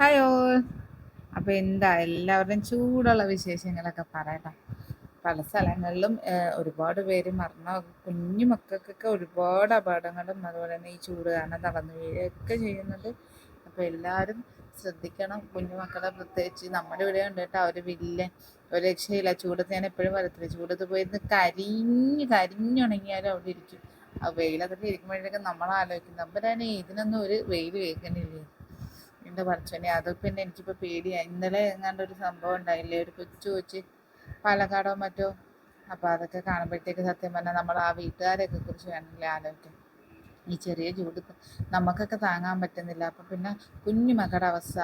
Hi all അപ്പോൾ എന്താ എല്ലാവരുടെയും ചൂടുള്ള വിശേഷങ്ങളൊക്കെ പറയട്ടെ. പല സ്ഥലങ്ങളിലും ഒരുപാട് പേര് മരണ കുഞ്ഞു മക്കൾക്കൊക്കെ ഒരുപാട് അപകടങ്ങളും അതുപോലെ തന്നെ ഈ ചൂട് കാരണം തളർന്നു വീഴുകയൊക്കെ ചെയ്യുന്നത്. അപ്പോൾ എല്ലാവരും ശ്രദ്ധിക്കണം. കുഞ്ഞു മക്കളെ പ്രത്യേകിച്ച് നമ്മുടെ ഇവിടെ ഉണ്ട് കേട്ടോ ഒരു വില്ലൻ ഒരു രക്ഷയില്ല. ചൂടത്ത് ഞാൻ എപ്പോഴും വരത്തില്ല ചൂടത്ത് പോയിരുന്ന് കരിഞ്ഞ് കരിഞ്ഞുണങ്ങിയാലും അവിടെ ഇരിക്കും. ആ വെയിലതൊക്കെ ഇരിക്കുമ്പോഴേക്കും നമ്മൾ ആലോചിക്കും തന്നെ ഇതിനൊന്നും ഒരു വെയിൽ വേക്കുന്നില്ലേ എന്റെ പടച്ചോനെ. അത് പിന്നെ എനിക്കിപ്പോൾ പേടിയായി ഇന്നലെ എങ്ങാണ്ട് ഒരു സംഭവം ഉണ്ടായില്ലേ? ഒരു കൊച്ചു കൊച്ച് പാലക്കാടോ മറ്റോ? അപ്പോൾ അതൊക്കെ കാണുമ്പോഴത്തേക്ക് സത്യം പറഞ്ഞാൽ നമ്മൾ ആ വീട്ടുകാരെയൊക്കെ കുറിച്ച് വേണമെങ്കിൽ ആലോചിക്കാം. ഈ ചെറിയ ചൂട് നമുക്കൊക്കെ താങ്ങാൻ പറ്റുന്നില്ല. അപ്പം പിന്നെ കുഞ്ഞു മക്കളുടെ അവസ്ഥ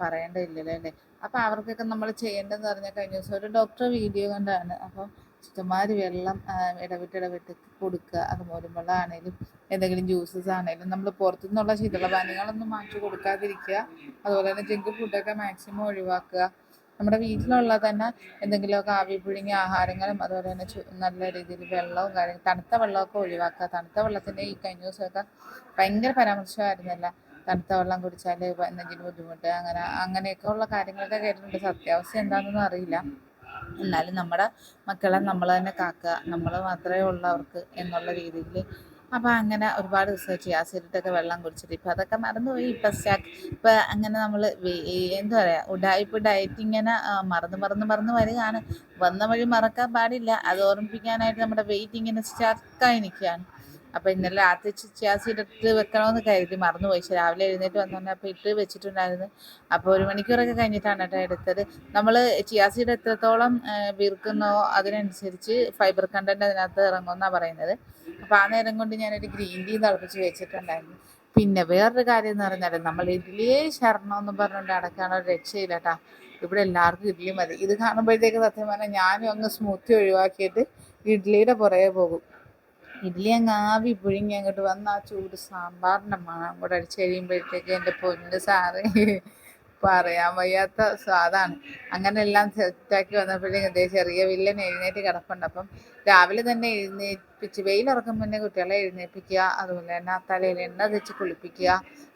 പറയേണ്ടതില്ലല്ലോ അല്ലേ? അപ്പം അവർക്കൊക്കെ നമ്മൾ ചെയ്യേണ്ടതെന്ന് പറഞ്ഞാൽ കഴിഞ്ഞ ദിവസം ഒരു ഡോക്ടറെ വീഡിയോ കണ്ടാണ്. അപ്പം ചുറ്റമാര് വെള്ളം ഇടവിട്ട് ഇടവിട്ട് കൊടുക്കുക. അത് മോരുമ്പെള്ളം ആണെങ്കിലും എന്തെങ്കിലും ജ്യൂസസ് ആണേലും നമ്മൾ പുറത്തു നിന്നുള്ള ശീതളപാനീയങ്ങളൊന്നും മാറ്റി കൊടുക്കാതിരിക്കുക. അതുപോലെ തന്നെ ജങ്ക് ഫുഡൊക്കെ മാക്സിമം ഒഴിവാക്കുക. നമ്മുടെ വീട്ടിലുള്ള തന്നെ എന്തെങ്കിലുമൊക്കെ ആവി പുഴുങ്ങിയ ആഹാരങ്ങളും അതുപോലെ തന്നെ നല്ല രീതിയിൽ വെള്ളവും കാര്യങ്ങൾ തണുത്ത വെള്ളമൊക്കെ ഒഴിവാക്കുക. തണുത്ത വെള്ളത്തിന്റെ ഈ കഴിഞ്ഞ ദിവസമൊക്കെ ഭയങ്കര പരാമർശമായിരുന്നല്ല. തണുത്ത വെള്ളം കുടിച്ചാൽ എന്തെങ്കിലും ബുദ്ധിമുട്ട് അങ്ങനെ അങ്ങനെയൊക്കെ ഉള്ള കാര്യങ്ങളൊക്കെ കേട്ടിട്ടുണ്ട്. സത്യാവസ്ഥ എന്താണെന്നൊന്നും അറിയില്ല. എന്നാലും നമ്മുടെ മക്കളെ നമ്മൾ തന്നെ കാക്കുക നമ്മൾ മാത്രമേ ഉള്ളൂ അവർക്ക് എന്നുള്ള രീതിയിൽ അപ്പോൾ അങ്ങനെ ഒരുപാട് റിസർച്ച് ചെയ്യുക ആസിഡിട്ടൊക്കെ വെള്ളം കുടിച്ചിട്ട്. ഇപ്പം അതൊക്കെ മറന്നുപോയി. ഇപ്പം സ്റ്റാക്ക് ഇപ്പം അങ്ങനെ നമ്മൾ എന്താ പറയുക ഉഡായിപ്പ് ഡയറ്റ് ഇങ്ങനെ മറന്ന് മറന്ന് മറന്ന് വരികയാണ്. വന്ന വഴി മറക്കാൻ പാടില്ല. അത് ഓർമ്മിപ്പിക്കാനായിട്ട് നമ്മുടെ വെയിറ്റ് ഇങ്ങനെ സ്റ്റാക്കായി നിൽക്കുകയാണ്. അപ്പോൾ ഇന്നലെ രാത്രി ചിയാസീഡ് ഇട്ട് വെക്കണമെന്ന് കരുതി. മറന്നുപോയി. പക്ഷേ രാവിലെ എഴുന്നേറ്റ് വന്നോണ്ട് അപ്പോൾ ഇട്ട് വെച്ചിട്ടുണ്ടായിരുന്നു. അപ്പോൾ ഒരു മണിക്കൂറൊക്കെ കഴിഞ്ഞിട്ടാണ് കേട്ടോ എടുത്തത്. നമ്മൾ ചിയാസീഡ് എത്രത്തോളം വീർക്കുന്നോ അതിനനുസരിച്ച് ഫൈബർ കണ്ടന്റ് അതിനകത്ത് ഇറങ്ങുമെന്നാണ് പറയുന്നത്. അപ്പോൾ ആ നേരം കൊണ്ട് ഞാനൊരു ഗ്രീൻ ടീ തിളപ്പിച്ച് വെച്ചിട്ടുണ്ടായിരുന്നു. പിന്നെ വേറൊരു കാര്യം എന്ന് പറഞ്ഞാൽ നമ്മൾ ഇഡ്ഡലിയെ ശരണം എന്ന് പറഞ്ഞുകൊണ്ട് അടക്കാണ് രക്ഷയില്ല കേട്ടാ. ഇവിടെ എല്ലാവർക്കും ഇഡ്ഡലി മതി. ഇത് കാണുമ്പോഴത്തേക്ക് സത്യം പറഞ്ഞാൽ ഞാനും അങ്ങ് സ്മൂത്തി ഒഴിവാക്കിയിട്ട് ഇഡ്ഡലിയുടെ പുറകെ പോകും. ഇഡ്ഡലി അങ്ങ് ആവി പുഴുങ്ങി അങ്ങോട്ട് വന്ന് ആ ചൂട് സാമ്പാറിന്റെ മണം. കൂടെ അടിച്ച് കഴിയുമ്പോഴത്തേക്ക് എന്റെ പൊന്ന് സാറ് പറയാൻ വയ്യാത്ത സ്വാദാണ് അങ്ങനെ എല്ലാം സെറ്റാക്കി വന്നപ്പോഴേക്കും ദേ ചെറിയ വില്ലൻ എഴുന്നേറ്റ് കിടപ്പുണ്ട്. അപ്പം രാവിലെ തന്നെ എഴുന്നേൽപ്പിച്ച് വെയിലിറക്കും മുന്നേ കുട്ടികളെ എഴുന്നേൽപ്പിക്കുക അതുപോലെ തന്നെ തലയിൽ എണ്ണ തെച്ച് കുളിപ്പിക്കുക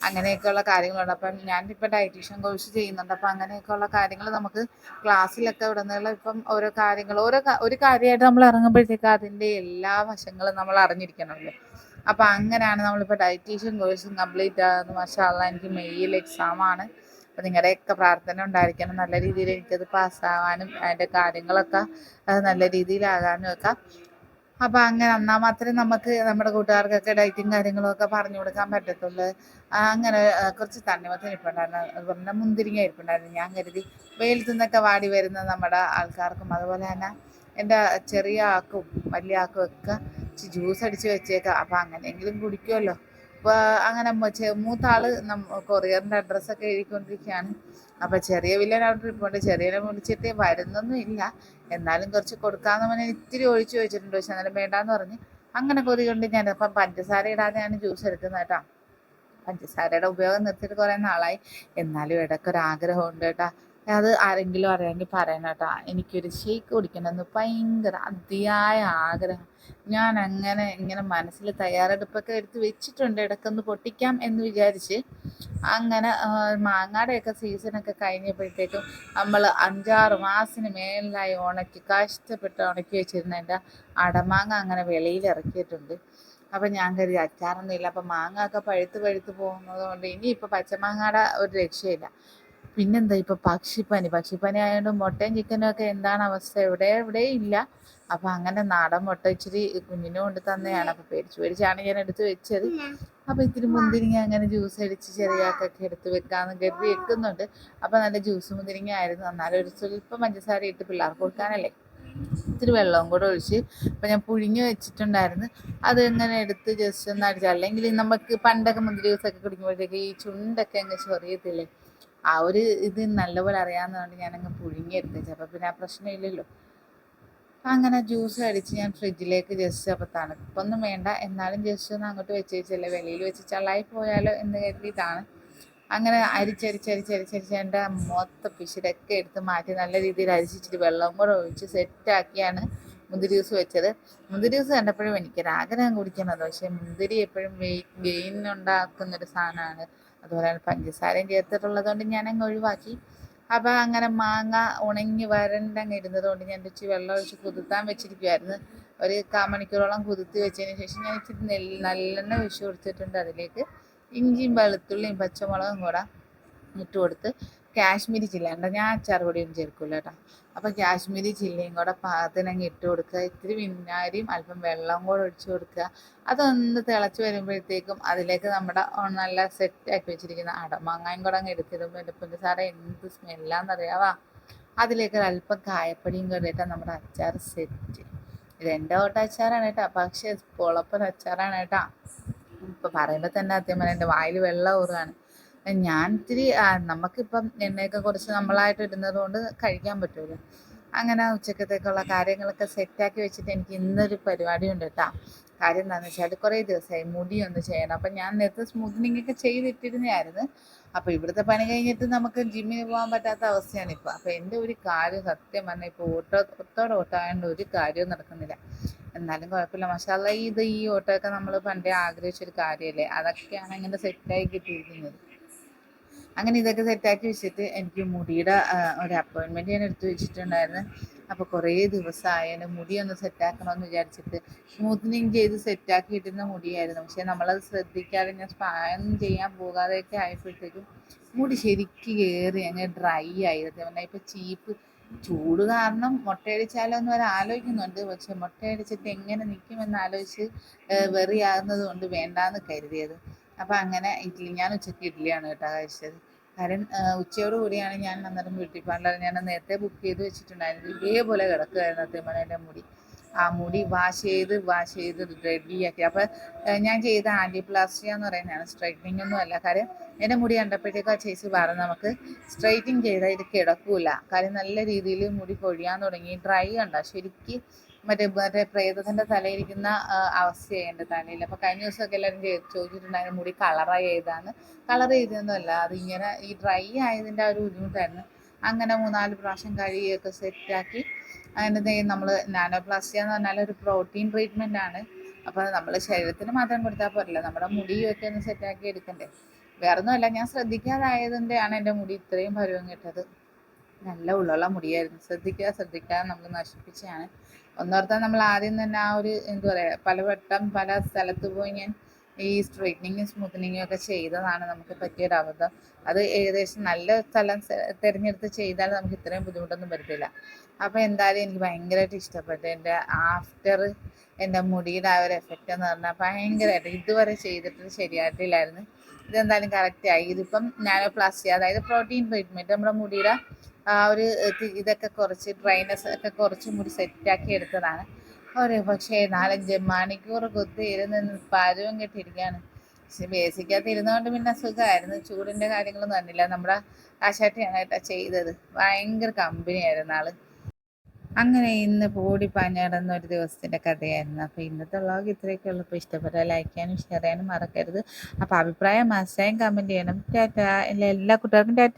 അങ്ങനെയൊക്കെയുള്ള കാര്യങ്ങളുണ്ട്. അപ്പം ഞാനിപ്പോൾ ഡയറ്റീഷ്യൻ കോഴ്സ് ചെയ്യുന്നുണ്ട്. അപ്പം അങ്ങനെയൊക്കെയുള്ള കാര്യങ്ങൾ നമുക്ക് ക്ലാസ്സിലൊക്കെ ഉടനീളം ഇപ്പം ഓരോ കാര്യങ്ങൾ ഓരോ ഒരു കാര്യമായിട്ട് നമ്മൾ ഇറങ്ങുമ്പോഴത്തേക്ക് അതിന്റെ എല്ലാ വശങ്ങളും നമ്മൾ അറിഞ്ഞിരിക്കണമല്ലോ. അപ്പം അങ്ങനെയാണ് നമ്മളിപ്പോൾ ഡയറ്റീഷ്യൻ കോഴ്സും കംപ്ലീറ്റ് ആകുന്നത് മാഷാല്ല എനിക്ക് മെയ്യിൽ എക്സാമാണ്. അപ്പം നിങ്ങളുടെയൊക്കെ പ്രാർത്ഥന ഉണ്ടായിരിക്കണം. നല്ല രീതിയിൽ എനിക്കത് പാസ്സാവാനും അതിന്റെ കാര്യങ്ങളൊക്കെ നല്ല രീതിയിലാകാനും ഒക്കെ. അപ്പം അങ്ങനെ എന്നാൽ മാത്രമേ നമുക്ക് നമ്മുടെ കൂട്ടുകാർക്കൊക്കെ ഡയറ്റും കാര്യങ്ങളൊക്കെ പറഞ്ഞു കൊടുക്കാൻ പറ്റത്തുള്ളൂ. അങ്ങനെ കുറച്ച് തണ്ണിമത്തൻ ഇരിപ്പുണ്ടായിരുന്നു. അതുപോലെ തന്നെ മുന്തിരിങ്ങ ഇരിപ്പുണ്ടായിരുന്നു. ഞാൻ കരുതി വെയിലത്തു നിന്നൊക്കെ വാടി വരുന്ന നമ്മുടെ ആൾക്കാർക്കും അതുപോലെ തന്നെ എന്റെ ചെറിയ ആക്കും വലിയ ആക്കും ഒക്കെ ജ്യൂസ് അടിച്ച് വെച്ചേക്കാം. അപ്പം അങ്ങനെയെങ്കിലും കുടിക്കുമല്ലോ അങ്ങനെ മൂത്ത ആൾ കൊറിയറിന്റെ അഡ്രസ്സൊക്കെ എഴുതിക്കൊണ്ടിരിക്കുകയാണ്. അപ്പോൾ ചെറിയ വില്ലൻ അവിടെ ഇരിപ്പുണ്ട്. ചെറിയനെ വിളിച്ചിട്ട് വരുന്നൊന്നും ഇല്ല. എന്നാലും കുറച്ച് കൊടുക്കാമെന്ന് പറഞ്ഞാൽ ഇത്തിരി ഒഴിച്ചു വെച്ചിട്ടുണ്ട്. പക്ഷെ എന്നാലും വേണ്ടാന്ന് പറഞ്ഞ് അങ്ങനെ കൊതി കൊണ്ട് ഞാൻ അപ്പം പഞ്ചസാര ഇടാതെയാണ് ജ്യൂസ് എടുക്കുന്നത് കേട്ടോ. പഞ്ചസാരയുടെ ഉപയോഗം നിർത്തിയിട്ട് കുറേ നാളായി. എന്നാലും ഇടയ്ക്കൊരാഗ്രഹമുണ്ട് കേട്ടോ. അത് ആരെങ്കിലും അറിയാമെങ്കിൽ പറയണം കേട്ടോ എനിക്കൊരു ഷേക്ക് കുടിക്കണമെന്ന് ഭയങ്കര അതിയായ ആഗ്രഹം. ഞാൻ അങ്ങനെ ഇങ്ങനെ മനസ്സിൽ തയ്യാറെടുപ്പൊക്കെ എടുത്ത് വെച്ചിട്ടുണ്ട്. ഇടക്കൊന്ന് പൊട്ടിക്കാം എന്ന് വിചാരിച്ച് അങ്ങനെ മാങ്ങാടെയൊക്കെ സീസണൊക്കെ കഴിഞ്ഞപ്പോഴത്തേക്കും നമ്മൾ അഞ്ചാറ് മാസത്തിന് മേളിലായി ഉണക്കി കഷ്ടപ്പെട്ട് ഉണക്കി വെച്ചിരുന്നതിന്റെ അടമാങ്ങ അങ്ങനെ വെളിയിൽ ഇറക്കിയിട്ടുണ്ട്. അപ്പം ഞാൻ കരുതി അച്ചാറൊന്നും ഇല്ല. അപ്പം മാങ്ങ ഒക്കെ പഴുത്ത് പഴുത്ത് പോകുന്നത് കൊണ്ട് ഇനിയിപ്പോൾ പച്ചമാങ്ങയുടെ ഒരു രക്ഷയില്ല. പിന്നെന്താ ഇപ്പോൾ പക്ഷിപ്പനി? പക്ഷിപ്പനി ആയതുകൊണ്ട് മുട്ടയും ചിക്കനും ഒക്കെ എന്താണ് അവസ്ഥ? എവിടെ? എവിടെ ഇല്ല. അപ്പോൾ അങ്ങനെ നാടൻ മുട്ട ഇച്ചിരി കുഞ്ഞിനും കൊണ്ട് തന്നെയാണ്. അപ്പോൾ പേടിച്ച് പേടിച്ചാണ് ഞാൻ എടുത്ത് വെച്ചത്. അപ്പോൾ ഇത്തിരി മുന്തിരിങ്ങ അങ്ങനെ ജ്യൂസ് അടിച്ച് ചെറിയാക്കൊക്കെ എടുത്ത് വെക്കാന്ന് കരുതി വെക്കുന്നുണ്ട്. അപ്പോൾ നല്ല ജ്യൂസ് മുന്തിരിങ്ങ ആയിരുന്നു. എന്നാലും ഒരു സ്വല്പം പഞ്ചസാര ഇട്ട് പിള്ളേർക്ക് കൊടുക്കാനല്ലേ. ഇത്തിരി വെള്ളവും കൂടെ ഒഴിച്ച് അപ്പം ഞാൻ പുഴുങ്ങി വെച്ചിട്ടുണ്ടായിരുന്നു. അത് ഇങ്ങനെ എടുത്ത് ജസ്റ്റ് ഒന്ന് അടിച്ചു. അല്ലെങ്കിൽ നമുക്ക് പണ്ടൊക്കെ മുന്തിരി ജ്യൂസൊക്കെ കുടിക്കുമ്പോഴത്തേക്ക് ഈ ചുണ്ടൊക്കെ അങ്ങ് ചൊറിയത്തില്ലേ? ആ ഒരു ഇത് നല്ലപോലെ അറിയാവുന്നതുകൊണ്ട് ഞാനങ്ങ് പുഴുങ്ങി എടുത്തേച്ചു അപ്പം പിന്നെ ആ പ്രശ്നമില്ലല്ലോ. അങ്ങനെ ജ്യൂസ് അടിച്ച് ഞാൻ ഫ്രിഡ്ജിലേക്ക് ജസ്റ്റ് അപ്പോൾ തണുപ്പൊന്നും വേണ്ട. എന്നാലും ജസ്റ്റ് ഒന്ന് അങ്ങോട്ട് വെച്ചേച്ചല്ലേ. വെളിയിൽ വെച്ച് ചള്ളായി പോയാലോ എന്ന് കരുതിയിട്ടാണ്. അങ്ങനെ അരിച്ചരിച്ചരിച്ചരിച്ചരിച്ച് എന്റെ മൊത്ത പിശിടൊക്കെ എടുത്ത് മാറ്റി നല്ല രീതിയിൽ അരിച്ചിട്ട് വെള്ളം കൂടെ ഒഴിച്ച് സെറ്റാക്കിയാണ് മുന്തിരി ജ്യൂസ് വെച്ചത്. മുന്തിരി ജ്യൂസ് കണ്ടപ്പോഴും എനിക്കൊരാഗ്രഹം കുടിക്കണത് പക്ഷേ മുന്തിരി എപ്പോഴും ഗെയിൻ ഉണ്ടാക്കുന്നൊരു സാധനമാണ്. അതുപോലെ പഞ്ചസാരയും ഞാൻ അങ്ങ് ഒഴിവാക്കി. അപ്പോൾ അങ്ങനെ മാങ്ങ ഉണങ്ങി വരണ്ടങ്ങ് ഇരുന്നത് കൊണ്ട് ഞാൻ ഇച്ചിരി വെള്ളം ഒഴിച്ച് കുതിർത്താൻ വെച്ചിരിക്കുമായിരുന്നു ഒരു കാമണിക്കൂറോളം കുതിർത്തി വെച്ചതിന് ശേഷം ഞാൻ ഇച്ചിരി നെല്ല് നല്ലെണ്ണ ഒഴിച്ച് കൊടുത്തിട്ടുണ്ട് അതിലേക്ക്. ഇഞ്ചിയും വെളുത്തുള്ളിയും പച്ചമുളകും കൂടെ ഇട്ട് കൊടുത്ത് കാശ്മീരി ചില്ല. ഉണ്ട് ഞാൻ അച്ചാർ പൊടിയൊന്നും ചേർക്കില്ല കേട്ടോ. അപ്പോൾ കാശ്മീരി ജില്ലയും കൂടെ പാകത്തിനങ്ങ് ഇട്ട് കൊടുക്കുക. ഇത്തിരി വിനാരിയും അല്പം വെള്ളം കൂടെ ഒഴിച്ച് കൊടുക്കുക. അതൊന്ന് തിളച്ച് വരുമ്പോഴത്തേക്കും അതിലേക്ക് നമ്മുടെ നല്ല സെറ്റ് ആക്കി വെച്ചിരിക്കുന്ന അടമാങ്ങായും കൂടെ അങ്ങ് എടുത്തിടുമ്പോൾ എന്റെ സാറേ എന്ത് സ്മെല്ലാന്നറിയാവാ? അതിലേക്ക് അല്പം കായപ്പൊടിയും കൂടെ നമ്മുടെ അച്ചാർ സെറ്റ് ഇത് എന്റെ ഓട്ട അച്ചാറാണ് കേട്ടോ. പക്ഷേ പൊളപ്പൻ അച്ചാറാണ് കേട്ടോ. ഇപ്പം തന്നെ അത്യമ്മ എന്റെ വായിൽ വെള്ളം ഊറുകയാണ് ഞാൻ ഇത്തിരി നമുക്കിപ്പം എണ്ണയൊക്കെ കുറച്ച് നമ്മളായിട്ട് ഇടുന്നത് കൊണ്ട് കഴിക്കാൻ പറ്റുമല്ലോ അങ്ങനെ ഉച്ചക്കത്തേക്കുള്ള കാര്യങ്ങളൊക്കെ സെറ്റാക്കി വെച്ചിട്ട് എനിക്ക് ഇന്നൊരു പരിപാടി ഉണ്ട് കേട്ടോ. കാര്യം എന്താണെന്ന് വെച്ചാൽ കുറേ ദിവസമായി മുടി ഒന്ന് ചെയ്യണം. അപ്പം ഞാൻ നേരത്തെ സ്മൂത്തനിങ് ഒക്കെ ചെയ്തിട്ടിരുന്നതായിരുന്നു. അപ്പോൾ ഇവിടുത്തെ പണി കഴിഞ്ഞിട്ട് നമുക്ക് ജിമ്മിന് പോകാൻ പറ്റാത്ത അവസ്ഥയാണ് ഇപ്പോൾ അപ്പോൾ എന്റെ ഒരു കാര്യം സത്യം പറഞ്ഞാൽ ഇപ്പോൾ ഓട്ടോ ഒത്തോടെ ഓട്ടമായതുകൊണ്ട് ഒരു കാര്യവും നടക്കുന്നില്ല. എന്നാലും കുഴപ്പമില്ല. മസാല ഇത് ഈ ഓട്ടമൊക്കെ നമ്മൾ പണ്ടേ ആഗ്രഹിച്ചൊരു കാര്യമല്ലേ അതൊക്കെയാണ് ഇങ്ങനെ സെറ്റായി കിട്ടിയിരിക്കുന്നത്. അങ്ങനെ ഇതൊക്കെ സെറ്റാക്കി വെച്ചിട്ട് എനിക്ക് മുടിയുടെ ഒരു അപ്പോയിൻമെന്റ് ഞാൻ എടുത്തു വെച്ചിട്ടുണ്ടായിരുന്നു. അപ്പോൾ കുറേ ദിവസമായി മുടി ഒന്ന് സെറ്റാക്കണമെന്ന് വിചാരിച്ചിട്ട്. സ്മൂത്തനിങ് ചെയ്ത് സെറ്റാക്കി ഇട്ടുന്ന മുടിയായിരുന്നു. പക്ഷേ നമ്മളത് ശ്രദ്ധിക്കാതെ ഞാൻ സ്പായൊന്നും ചെയ്യാൻ പോകാതെയൊക്കെ ആയപ്പോഴത്തേക്കും മുടി ശരിക്ക് കയറി അങ്ങ് ഡ്രൈ ആയി. പറഞ്ഞാൽ ഇപ്പോൾ ചീപ്പ് ചൂട് കാരണം മുട്ടയടിച്ചാലോ എന്ന് ആലോചിക്കുന്നുണ്ട്. പക്ഷെ മുട്ടയടിച്ചിട്ട് എങ്ങനെ നിൽക്കുമെന്ന് ആലോചിച്ച് വെറിയാകുന്നത് കൊണ്ട് വേണ്ടാന്ന് കരുതിയത്. അപ്പം അങ്ങനെ ഇഡ്ഡലി ഞാൻ ഉച്ചയ്ക്ക് ഇഡ്ഡലിയാണ് കേട്ടോ കഴിച്ചത്. കാരണം ഉച്ചയോട് കൂടിയാണ് ഞാൻ അന്നേരം ബ്യൂട്ടി പാർലർ ഞാൻ നേരത്തെ ബുക്ക് ചെയ്ത് വെച്ചിട്ടുണ്ടായിരുന്നു. ഇതേപോലെ കിടക്കുമായിരുന്നു അത്തേമല എന്റെ മുടി. ആ മുടി വാഷ് ചെയ്ത് വാഷ് ചെയ്ത് റെഡിയാക്കി അപ്പോൾ ഞാൻ ചെയ്ത ആന്റിപ്ലാസ്റ്റിയ എന്ന് പറയുന്നതാണ്. സ്ട്രൈറ്റനിങ് ഒന്നും അല്ല. കാര്യം എന്റെ മുടി കണ്ടപ്പോഴത്തേക്കും ആ ചേച്ചി പറഞ്ഞു നമുക്ക് സ്ട്രൈറ്റിങ് ചെയ്താൽ ഇത് കിടക്കൂല. കാര്യം നല്ല രീതിയിൽ മുടി പൊഴിയാൻ തുടങ്ങി. ഡ്രൈ കണ്ട ശരിക്ക് മറ്റേ മറ്റേ പ്രേതത്തിന്റെ തലയിരിക്കുന്ന അവസ്ഥയായി എന്റെ തലയിൽ. അപ്പോൾ കഴിഞ്ഞ ദിവസമൊക്കെ എല്ലാവരും ചോദിച്ചിട്ടുണ്ടായിരുന്നു മുടി കളറായി ചെയ്താണ് കളർ ചെയ്തൊന്നുമല്ല അതിങ്ങനെ ഈ ഡ്രൈ ആയതിന്റെ ആ ഒരു ബുദ്ധിമുട്ടായിരുന്നു. അങ്ങനെ മൂന്നാൽ പ്രാവശ്യം കഴുകിയൊക്കെ സെറ്റാക്കി അതിന്റെ നമ്മൾ നാനോപ്ലാസ്റ്റിയ എന്ന് പറഞ്ഞാൽ ഒരു പ്രോട്ടീൻ ട്രീറ്റ്മെന്റ് ആണ്. അപ്പോൾ നമ്മൾ ശരീരത്തിന് മാത്രം കൊടുത്താൽ പോരല്ലോ നമ്മുടെ മുടിയൊക്കെ ഒന്ന് സെറ്റാക്കി എടുക്കണ്ടേ. വേറെ ഒന്നുമല്ല ഞാൻ ശ്രദ്ധിക്കാതായതിന്റെയാണ് എന്റെ മുടി ഇത്രയും പരുവം കിട്ടത്. നല്ല ഉള്ളുള്ള മുടിയായിരുന്നു. ശ്രദ്ധിക്കുക ശ്രദ്ധിക്കാതെ നമ്മൾ നശിപ്പിച്ചാണ് ഒന്നോർത്താൽ നമ്മൾ ആദ്യം തന്നെ ആ ഒരു എന്താ പറയുക പലവട്ടം പല സ്ഥലത്ത് പോയി ഞാൻ ഈ സ്ട്രൈറ്റനിങ്ങും സ്മൂത്തനിങ്ങും ഒക്കെ ചെയ്തതാണ് നമുക്ക് പറ്റിയൊരു അബദ്ധം. അത് ഏകദേശം നല്ല സ്ഥലം തിരഞ്ഞെടുത്ത് ചെയ്താൽ നമുക്ക് ഇത്രയും ബുദ്ധിമുട്ടൊന്നും വരത്തില്ല. അപ്പോൾ എന്തായാലും എനിക്ക് ഭയങ്കരമായിട്ട് ഇഷ്ടപ്പെട്ടു. എന്റെ ആഫ്റ്റർ എന്റെ മുടിയുടെ ആ ഒരു എഫക്റ്റ് എന്ന് പറഞ്ഞാൽ ഭയങ്കരമായിട്ട് ഇതുവരെ ചെയ്തിട്ട് ശരിയായിട്ടില്ലായിരുന്നു. ഇതെന്തായാലും കറക്റ്റായി ഇതിപ്പം നാനോ പ്ലാസ്റ്റിക് അതായത് പ്രോട്ടീൻ ട്രീറ്റ്മെന്റ് നമ്മുടെ മുടിയുടെ ആ ഒരു ഇതൊക്കെ കുറച്ച് ഡ്രൈനസ് ഒക്കെ കുറച്ചും കൂടി സെറ്റാക്കി എടുത്തതാണ്. ഒരു പക്ഷേ നാലഞ്ച് മണിക്കൂർ കുത്തി ഇരുന്ന് പാചകം കെട്ടിയിരിക്കുകയാണ്. പക്ഷെ ബേസിക്കകത്ത് ഇരുന്നുകൊണ്ട് പിന്നെ സുഖമായിരുന്നു. ചൂടിന്റെ കാര്യങ്ങളൊന്നും തന്നില്ല നമ്മുടെ ആശാട്ടിയാണ് കേട്ടോ ചെയ്തത്. ഭയങ്കര കമ്പനിയായിരുന്നു ആൾ. അങ്ങനെ ഇന്ന് പൂടി പാഞ്ഞടന്ന ഒരു ദിവസത്തിന്റെ കഥയായിരുന്നു. അപ്പോൾ ഇന്നത്തെ വ്ളോഗ് ഇത്രയൊക്കെ ഉള്ളപ്പോൾ ഇഷ്ടപ്പെട്ടാൽ ലൈക്ക് ചെയ്യാനും ഷെയർ ചെയ്യാനും മറക്കരുത്. അപ്പോൾ അഭിപ്രായം മസ്റ്റായും കമന്റ് ചെയ്യണം. ടാറ്റ. എല്ലാ കുട്ടികൾക്കും ടാറ്റ.